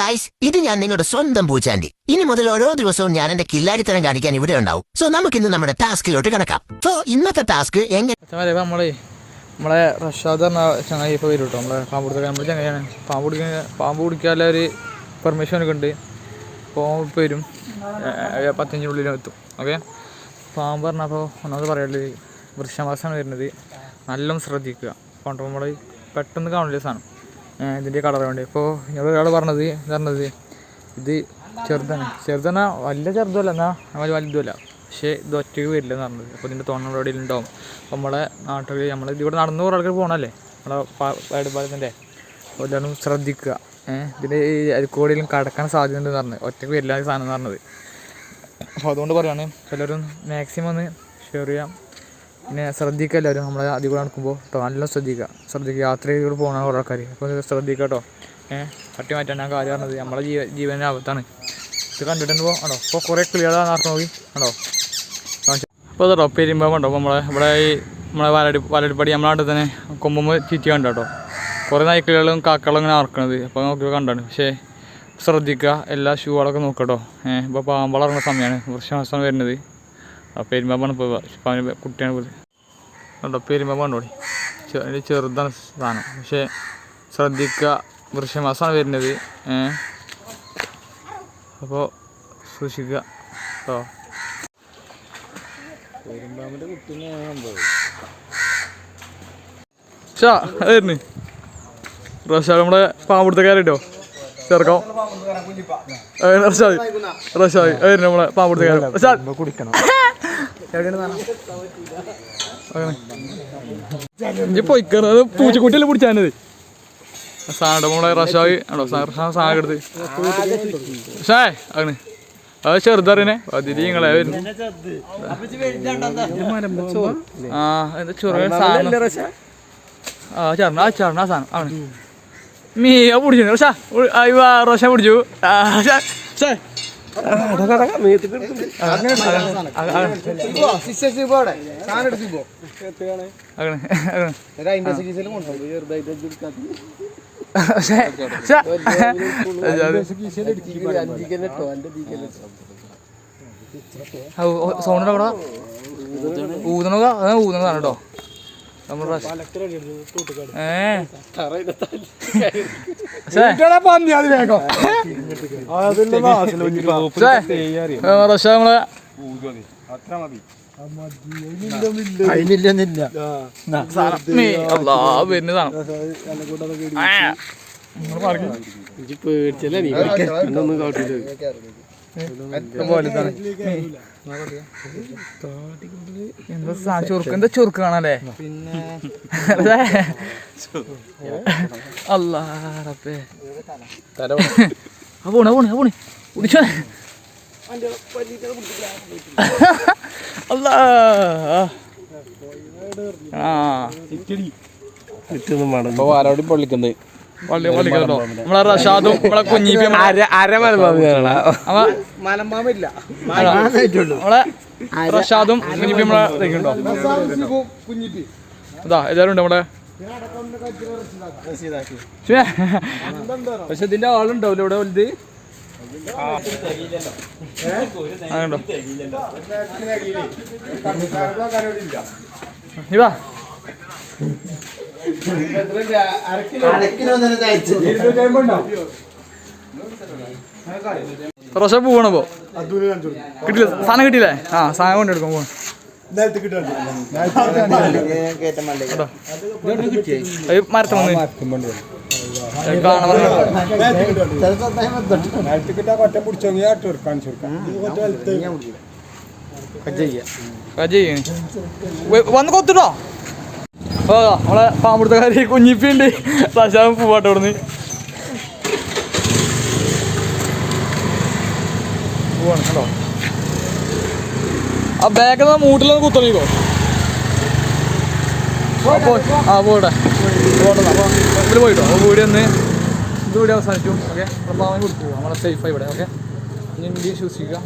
Guys ഇത് ഞാൻ നിങ്ങളുടെ സ്വന്തം പൂച്ചാണ്ടി ഇനി മുതൽ ഓരോ ദിവസവും ഞാൻ എന്റെ കില്ലാടിത്തരം കാണിക്കാൻ ഇവിടെ ഉണ്ടാവും. സോ നമുക്ക് ഇന്ന് നമ്മുടെ ടാസ്കിലോട്ട് കിടക്കാം. സോ ഇന്നത്തെ ടാസ്ക് എങ്ങനെ നമ്മളെ റഷാദ് ചങ്ങായി ഇപ്പോൾ വരും കേട്ടോ നമ്മളെ പാമ്പ് പിടിക്കാൻ നമ്മൾ ചങ്ങായിയാണ്. പാമ്പ് പിടിക്കാൻ പാമ്പ് പിടിക്കാനുള്ള ഒരു പെർമിഷൻ ഒക്കെ ഉണ്ട്. അപ്പോൾ വരും. പത്തഞ്ചിനുള്ളിലും എത്തും. ഓക്കെ? പാമ്പ് പറഞ്ഞപ്പോൾ ഒന്നാമത് പറയുള്ളത് വൃക്ഷമാസമാണ് വരുന്നത്. നല്ലോണം ശ്രദ്ധിക്കുക. കൊണ്ടുപോകുമ്പോൾ പെട്ടെന്ന് കാണില്ല സാധനം. ഇതിന്റെ കളർ വേണ്ടി? ഇപ്പോൾ ഞങ്ങൾ ഒരാൾ പറഞ്ഞത് പറഞ്ഞത് ഇത് ചെറുതാണ്. ചെറുതന്നെ വലിയ ചെറുതല്ല എന്നാൽ നമ്മൾ വലുതല്ല പക്ഷേ ഇത് ഒറ്റയ്ക്ക് വരില്ല എന്ന് പറഞ്ഞത്. അപ്പോൾ ഇതിന്റെ തോന്നൽ എവിടെയെങ്കിലും ഉണ്ടാവും അപ്പോൾ നമ്മളെ നാട്ടിൽ നമ്മൾ ഇതിവിടെ നടന്ന് കുറേ ആൾക്കാർ പോകണമല്ലേ നമ്മളെ വയടുപാലത്തിന്റെ അപ്പോൾ എല്ലാവരും ശ്രദ്ധിക്കുക. ഇതിന്റെ ഈ അരിക്കോടിയിലും കടക്കാൻ സാധ്യതയുണ്ടെന്ന് പറഞ്ഞത് ഒറ്റയ്ക്ക് വരില്ല സാധനം എന്ന് പറഞ്ഞത്. അപ്പോൾ അതുകൊണ്ട് പറയുകയാണ് എല്ലാവരും മാക്സിമം ഒന്ന് ഷെയർ ചെയ്യാം. പിന്നെ ശ്രദ്ധിക്കുക എല്ലാവരും നമ്മൾ അധികം നടക്കുമ്പോൾ കേട്ടോ നല്ലോണം ശ്രദ്ധിക്കുക ശ്രദ്ധിക്കുക ചെയ്തുകൊണ്ട് പോകുന്ന കുറേ ആൾക്കാർ അപ്പോൾ ശ്രദ്ധിക്കുക കേട്ടോ. ഏഹ് തട്ടി മാറ്റാൻ ഞാൻ കാര്യം പറഞ്ഞത്. നമ്മളെ ജീവ ജീവന്റെ ആപത്താണ്. ഇത് കണ്ടിട്ടുണ്ട് ആണോ ഇപ്പോൾ കുറേ ക്ലിയർ നടന്നു നോക്കി ആണോ അപ്പോൾ അതോ പെരുമ്പോൾ കണ്ടോ? അപ്പോൾ നമ്മളെ ഇവിടെ ഈ നമ്മളെ വലടി വലടിപ്പടി നമ്മളെ നാട്ടിൽ തന്നെ കൊമ്പുമ്പോൾ ചീറ്റി കണ്ടോ കേട്ടോ. കുറേ നായ്ക്കളും കാക്കകളും ഇങ്ങനെ നടക്കണത്. അപ്പോൾ നോക്കി കണ്ടാണ്. പക്ഷേ ശ്രദ്ധിക്കുക എല്ലാ ഷൂകളൊക്കെ നോക്കട്ടോ ഏഹ് ഇപ്പോൾ പാമ്പ് ഇറങ്ങുന്ന സമയമാണ് വൃക്ഷമാസം വരുന്നത്. ആ പെരുമ്പാമ്പാണ് പാമ്പിന് കുട്ടിയാണ് പോയത് കണ്ടോ പെരുമ്പാമ്പ് കണ്ടോടി അതിന്റെ ചെറുതാണ് സാധനം. പക്ഷേ ശ്രദ്ധിക്കുക വൃക്ഷമാസമാണ് വരുന്നത്. ഏഹ് അപ്പോൾ സൂക്ഷിക്കുക കേട്ടോ ഷാ അതായിരുന്നു റഷാദ് നമ്മുടെ പാമ്പുടുത്ത കയറിട്ടോ ചെറുക്കം റഷാദ്. റഷാദ് അതായിരുന്നു നമ്മളെ പാമ്പുടുത്ത കാര്യം റഷാദ്. കുടിക്കണം പോയിക്കണത് പൂച്ചക്കുട്ടിയല്ലേ പിടിച്ചാനത്? സാധനം മോളെ റഷാദ് ആണോ? റഷാദ് സാധനം എടുത്ത്. ഷാ ആണ് അത് ചെറുതറിനെ അതിരി നിങ്ങളെ വരുന്നു ആ എന്താ ചെറിയ സാധനം? ആ ചേർന്ന ആ ചേർന്ന ആ സാധനം. ആണ് മീ ആ പിടിച്ചു. റഷാ റോഷ പിടിച്ചു ഊതണോ ഊതണതാണ് കേട്ടോ നമ്മൾ ഏ ഷേ റഷ നമ്മളെ അതിനില്ലെന്നില്ല വരുന്നതാണ്. പേടിച്ചല്ലേ നീ ഒന്നും കാട്ടില്ല. എന്താ സാ- ചുറുക്ക് എന്താ ചുറുക്ക് കാണാല്ലേ? അല്ലേ? റബ്ബേ. ആ പോണേ പോണേ പോണേ. കുടിച്ചോ? അല്ലാ. ആ. ചുറ്റൊന്നും വേണം. ഇപ്പൊ വാലോടി പൊള്ളിക്കുന്നത് പള്ളി പള്ളിക്കോ നമ്മളെ റഷാദും നമ്മളെ കുഞ്ഞിപ്പിയും അവ നമ്മളെ റഷാദും കുഞ്ഞിപ്പി നമ്മളെ ഇതൊക്കെയുണ്ടോ അതാ എല്ലാവരും ഉണ്ട് നമ്മളെ. പക്ഷെ ഇതിന്റെ ആളുണ്ടാവില്ല ഇവിടെ വലുത്? അതുണ്ടോ ഇതാ. റോഷ പോവണപ്പോ കിട്ടില്ല. സാധനം കിട്ടിയില്ലേ? ആ സാധനം കൊണ്ടെടുക്കും പോകണം മരത്ത് വന്ന്. വന്ന് കൊത്തിട്ടോ? ഓ നമ്മളെ പാമ്പുടുത്തക്കാരി കുഞ്ഞിപ്പിണ്ട് റഷാവും പൂവാട്ട ഇവിടുന്ന്. പോവാണ് കേട്ടോ ആ മൂട്ടിൽ നിന്ന് കുത്തണിക്കോ ആ പോട്ടെ പോട്ടെ അപ്പോൾ ഇതിൽ പോയിട്ടോ? അപ്പോൾ വീട് ഒന്ന് ഇത് വീട് അവസാനിച്ചു ഓക്കെ പാവം കൊടുത്തു നമ്മളെ സേഫായി ഇവിടെ. ഓക്കെ ഇനി ഇന്ത്യ സൂക്ഷിക്കുക